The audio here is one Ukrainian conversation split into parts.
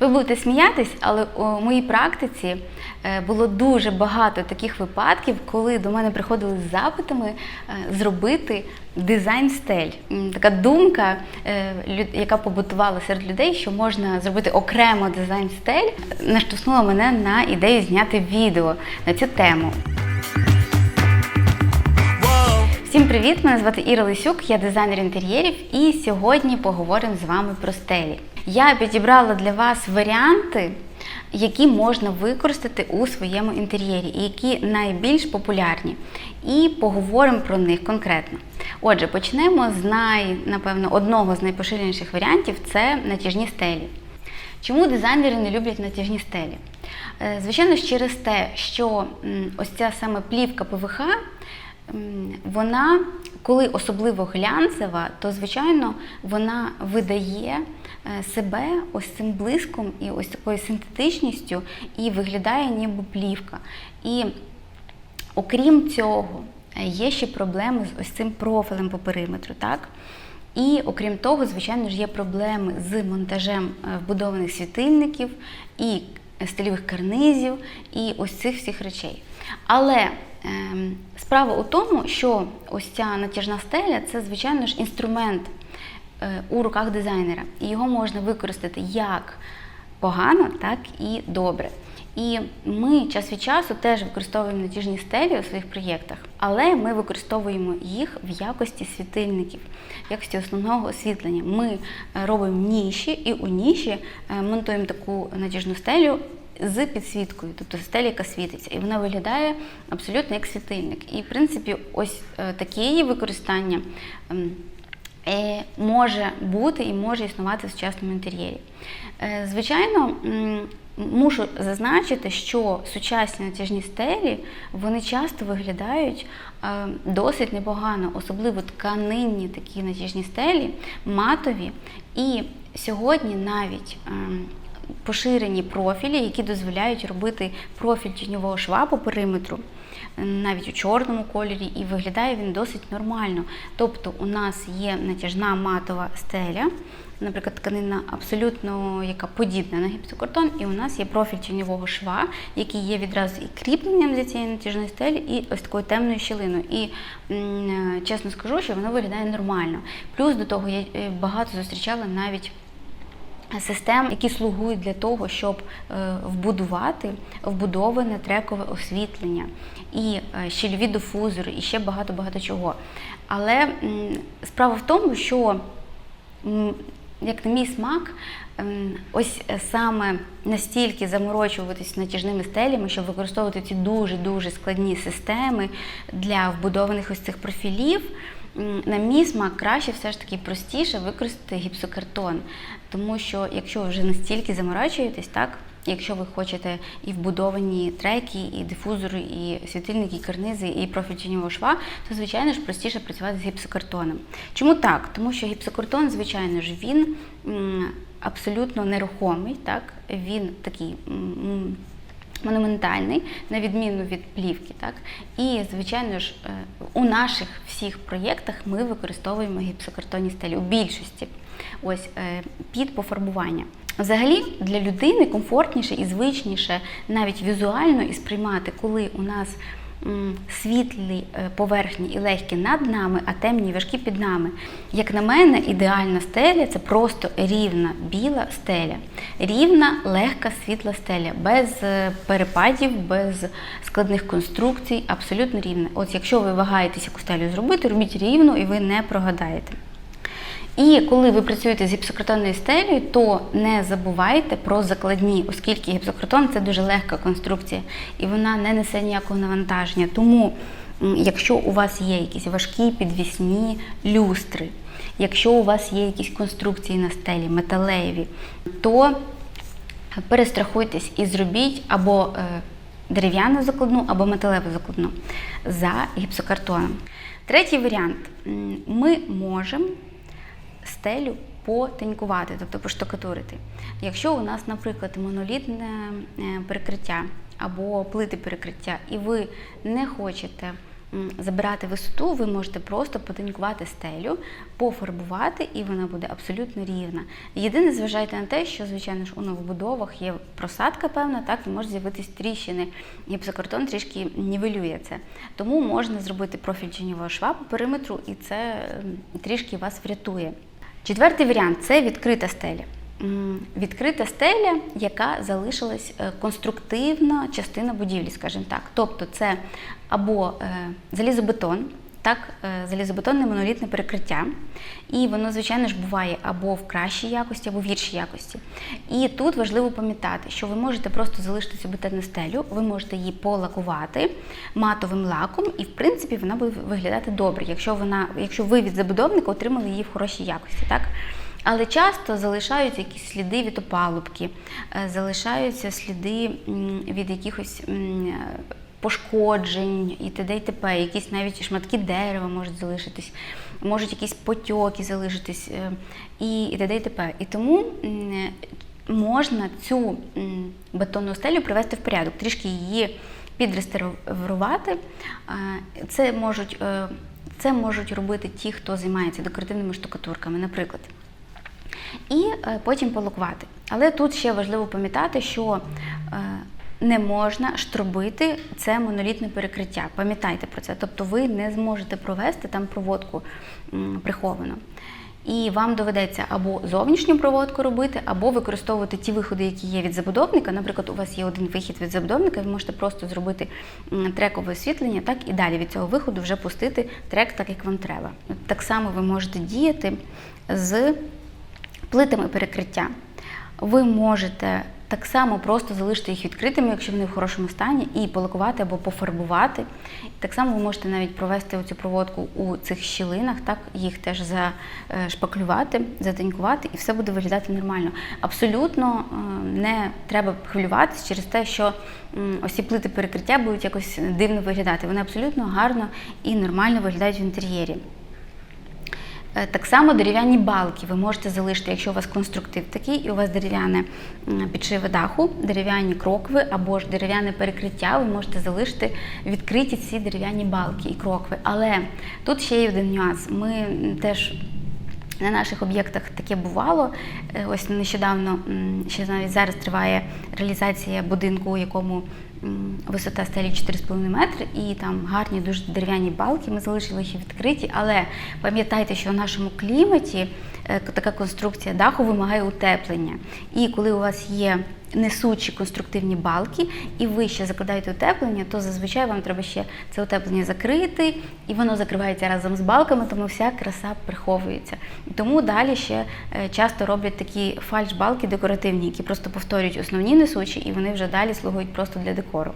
Ви будете сміятись, але у моїй практиці е, було дуже багато таких випадків, коли до мене приходили з запитами е, зробити дизайн стель. Така думка, е, яка побутувала серед людей, що можна зробити окремо дизайн стель, наштовхнула мене на ідею зняти відео на цю тему. Привіт! Мене звати Іра Лисюк, я дизайнер інтер'єрів, і сьогодні поговоримо з вами про стелі. Я підібрала для вас варіанти, які можна використати у своєму інтер'єрі, і які найбільш популярні. І поговоримо про них конкретно. Отже, почнемо з най, напевно, одного з найпоширеніших варіантів це натяжні стелі. Чому дизайнери не люблять натяжні стелі? Е, Звичайно через те, що ось ця саме плівка ПВХ, вона, коли особливо глянцева, то звичайно вона видає е, себе ось цим блиском і ось такою синтетичністю і виглядає ніби плівка. І окрім цього, е, є ще проблеми з ось цим профілем по периметру, так? І окрім того, звичайно ж, є проблеми з монтажем е, вбудованих світильників і стильових карнизів, і ось цих всіх речей. Але ем, справа у тому, що ось ця натяжна стеля це, звичайно ж, інструмент е, у руках дизайнера. І його можна використати як погано, так і добре. І ми час від часу теж використовуємо натяжні стелі у своїх проєктах, але ми використовуємо їх в якості світильників, в якості основного освітлення. Ми е, робимо ніші і у ніші е, монтуємо таку натяжну стелю з підсвіткою, тобто стеля, яка світиться, і вона виглядає абсолютно як світильник. І в принципі, ось е, таке її використання. ем, е, може бути і може існувати в сучасному інтер'єрі. Е, Звичайно, мушу зазначити, що сучасні натяжні стелі вони часто виглядають досить непогано, особливо тканинні такі натяжні стелі, матові. І сьогодні навіть ем, поширені профілі, які дозволяють робити профіль тіньового шва по периметру навіть у чорному кольорі, і виглядає він досить нормально. Тобто у нас є натяжна матова стеля, наприклад, тканина абсолютно яка подібна на гіпсокартон, і у нас є профіль тіньового шва, який є відразу і кріпленням для цієї натяжної стелі, і ось такою темною щілиною. І чесно скажу, що воно виглядає нормально. Плюс до того я е, багато зустрічала навіть систем, які слугують для того, щоб е, вбудувати вбудоване трекове освітлення і е, щільові дифузори, і ще багато-багато чого. Але справа в тому, що як на мій смак, ось саме настільки заморочуватись натяжними стелями, щоб використовувати ці дуже-дуже складні системи для вбудованих ось цих профілів, на мій смак краще все ж таки простіше використати гіпсокартон. Тому що якщо ви вже настільки заморачуєтесь, так, якщо ви хочете і вбудовані треки, і дифузори, і світильники, і карнизи, і профіль тіньового шва, то звичайно ж простіше працювати з гіпсокартоном. Чому так? Тому що гіпсокартон, звичайно ж, він абсолютно нерухомий, так? він такий. Монументальний, на відміну від плівки, так і звичайно ж е, у наших всіх проєктах ми використовуємо гіпсокартонні стелі у більшості. Ось е, під пофарбування. Взагалі для людини комфортніше і звичніше навіть візуально і сприймати, коли у нас світлі е, поверхні і легкі над нами, а темні і важкі під нами. Як на мене, ідеальна стеля це просто рівна біла стеля, рівна, легка світла стеля, без е, перепадів, без складних конструкцій, абсолютно рівна. От якщо ви вагаєтесь яку стелю зробити, робіть рівну і ви не прогадаєте. І коли ви працюєте з гіпсокартонною стелею, то не забувайте про закладні, оскільки гіпсокартон це дуже легка конструкція і вона не несе ніякого навантаження. Тому, якщо у вас є якісь важкі підвісні люстри, якщо у вас є якісь конструкції на стелі, металеві, то перестрахуйтесь і зробіть або е, дерев'яну закладну, або металеву закладну за гіпсокартоном. Третій варіант. Ми можемо стелю потенькувати, тобто поштукатурити. Якщо у нас, наприклад, монолітне е, перекриття або плити перекриття, і ви не хочете забирати висоту, ви можете просто потонькувати стелю, пофарбувати, і вона буде абсолютно рівна. Єдине, зважайте на те, що, звичайно ж, у новобудовах є просадка певна, так і можуть з'явитись тріщини. Гіпсокартон трішки нівелює це. Тому можна зробити профіль тіньового шва по периметру, і це трішки вас врятує. Четвертий варіант це відкрита стеля. Відкрита стеля, яка залишилась е, конструктивна частина будівлі, скажімо так. Тобто це або е, залізобетон, так, е, залізобетонне монолітне перекриття, і воно, звичайно ж, буває або в кращій якості, або в гіршій якості. І тут важливо пам'ятати, що ви можете просто залишити цю бетонну стелю, ви можете її полакувати матовим лаком, і в принципі вона буде виглядати добре, якщо вона, якщо ви від забудовника отримали її в хорошій якості. Так? Але часто залишаються якісь сліди від опалубки, е, залишаються сліди від якихось пошкоджень і т.д. і т.п. Якісь навіть шматки дерева можуть залишитись, можуть якісь потьоки залишитись е, і т.д. і т.п. І тому можна цю бетонну стелю привести в порядок, трішки її підреставрувати. Е, Це можуть, е, це можуть робити ті, хто займається декоративними штукатурками, наприклад і потім полакувати. Але тут ще важливо пам'ятати, що не можна штробити це монолітне перекриття. Пам'ятайте про це. Тобто ви не зможете провести там проводку приховану. І вам доведеться або зовнішню проводку робити, або використовувати ті виходи, які є від забудовника. Наприклад, у вас є один вихід від забудовника, ви можете просто зробити трекове освітлення, так і далі від цього виходу вже пустити трек так, як вам треба. Так само ви можете діяти з плитами перекриття. Ви можете так само просто залишити їх відкритими, якщо вони в хорошому стані, і полакувати або пофарбувати. Так само ви можете навіть провести цю проводку у цих щілинах, так їх теж зашпаклювати, затонькувати, і все буде виглядати нормально. Абсолютно е, не треба хвилюватися через те, що ці плити перекриття будуть якось дивно виглядати. Вони абсолютно гарно і нормально виглядають в інтер'єрі. Е, Так само дерев'яні балки ви можете залишити, якщо у вас конструктив такий, і у вас дерев'яне м, підшиве даху, дерев'яні крокви або ж дерев'яне перекриття, ви можете залишити відкриті ці дерев'яні балки і крокви. Але тут ще є один нюанс. Ми теж на наших об'єктах таке бувало. Е, Ось нещодавно, ще навіть зараз триває реалізація будинку, у якому висота стелі 4,5 метри, і там гарні дуже дерев'яні балки. Ми залишили їх відкриті, але пам'ятайте, що в нашому кліматі е, така конструкція даху вимагає утеплення. І коли у вас є несучі конструктивні балки, і ви ще закладаєте утеплення, то зазвичай вам треба ще це утеплення закрити, і воно закривається разом з балками, тому вся краса приховується. І тому далі ще е, часто роблять такі фальш-балки декоративні, які просто повторюють основні несучі, і вони вже далі слугують просто для декору.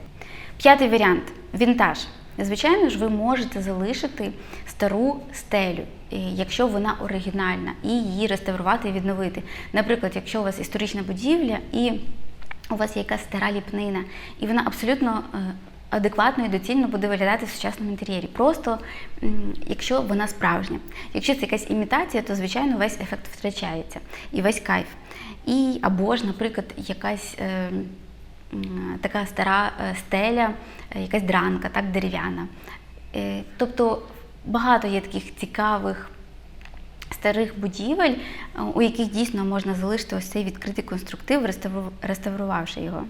П'ятий варіант вінтаж. Звичайно ж, ви можете залишити стару стелю, е, якщо вона оригінальна, і її реставрувати і відновити. Наприклад, якщо у вас історична будівля і у вас є якась стара ліпнина, і вона абсолютно е, адекватно і доцільно буде виглядати в сучасному інтер'єрі. Просто якщо вона справжня. Якщо це якась імітація, то звичайно весь ефект втрачається і весь кайф. І або ж, наприклад, якась. Е, така стара е, стеля, е, якась дранка, так, дерев'яна. Тобто багато є таких цікавих старих будівель, у яких дійсно можна залишити ось цей відкритий конструктив, реставрувавши його.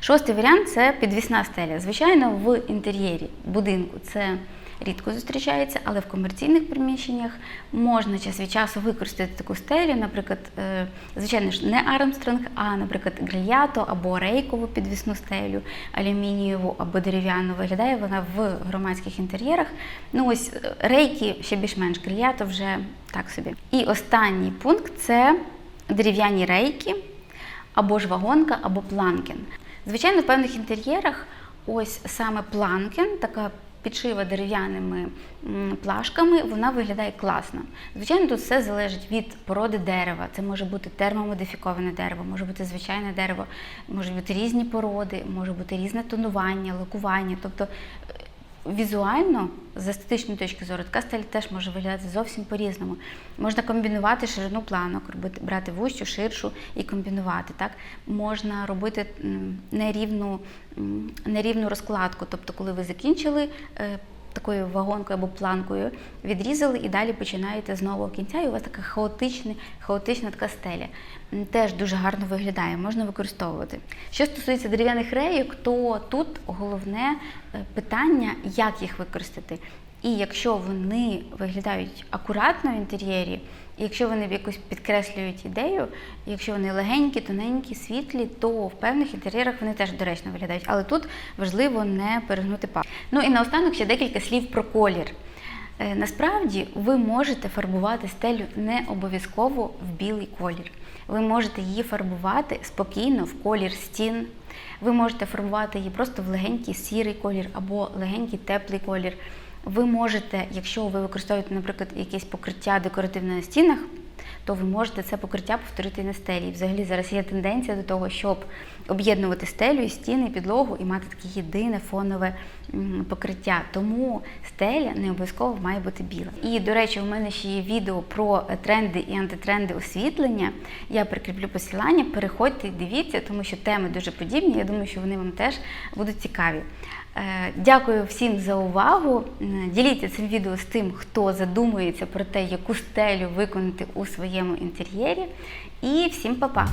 Шостий варіант це підвісна стеля. Звичайно, в інтер'єрі будинку це рідко зустрічається, але в комерційних приміщеннях можна час від часу використати таку стелю, наприклад, е, звичайно ж, не Армстронг, а, наприклад, грильято або рейкову підвісну стелю, алюмінієву або дерев'яну. Виглядає вона в громадських інтер'єрах. Ну ось е, рейки ще більш-менш грильято вже так собі. І останній пункт це дерев'яні рейки, або ж вагонка, або планкен. Звичайно, в певних інтер'єрах ось саме планкен, така підшива дерев'яними плашками, вона виглядає класно. Звичайно, тут все залежить від породи дерева. Це може бути термомодифіковане дерево, може бути звичайне дерево, можуть бути різні породи, може бути різне тонування, лакування. Тобто Візуально, з естетичної точки зору, така стель теж може виглядати зовсім по-різному. Можна комбінувати ширину планок, робити, брати вущу, ширшу і комбінувати. Так? Можна робити нерівну, нерівну розкладку. Тобто, коли ви закінчили е, такою вагонкою або планкою, відрізали і далі починаєте з нового кінця, і у вас така хаотична, хаотична така стеля. Теж дуже гарно виглядає, можна використовувати. Що стосується дерев'яних рейок, то тут головне е, питання, як їх використати. І якщо вони виглядають акуратно в інтер'єрі, і якщо вони якось підкреслюють ідею, якщо вони легенькі, тоненькі, світлі, то в певних інтер'єрах вони теж доречно виглядають. Але тут важливо не перегнути палку. Ну і наостанок ще декілька слів про колір. Е, Насправді ви можете фарбувати стелю не обов'язково в білий колір. Ви можете її фарбувати спокійно в колір стін. Ви можете фарбувати її просто в легенький сірий колір або легенький теплий колір. Ви можете, якщо ви використовуєте, наприклад, якесь покриття декоративне на стінах, то ви можете це покриття повторити на стелі. І взагалі зараз є тенденція до того, щоб об'єднувати стелю і стіни, і підлогу і мати таке єдине фонове покриття. Тому стеля не обов'язково має бути біла. І до речі, у мене ще є відео про тренди і антитренди освітлення. Я прикріплю посилання. Переходьте і дивіться, тому що теми дуже подібні. Я думаю, що вони вам теж будуть цікаві. Е, дякую всім за увагу. Е, діліться цим відео з тим, хто задумується про те, яку стелю виконати у своєму інтер'єрі. І всім па-па!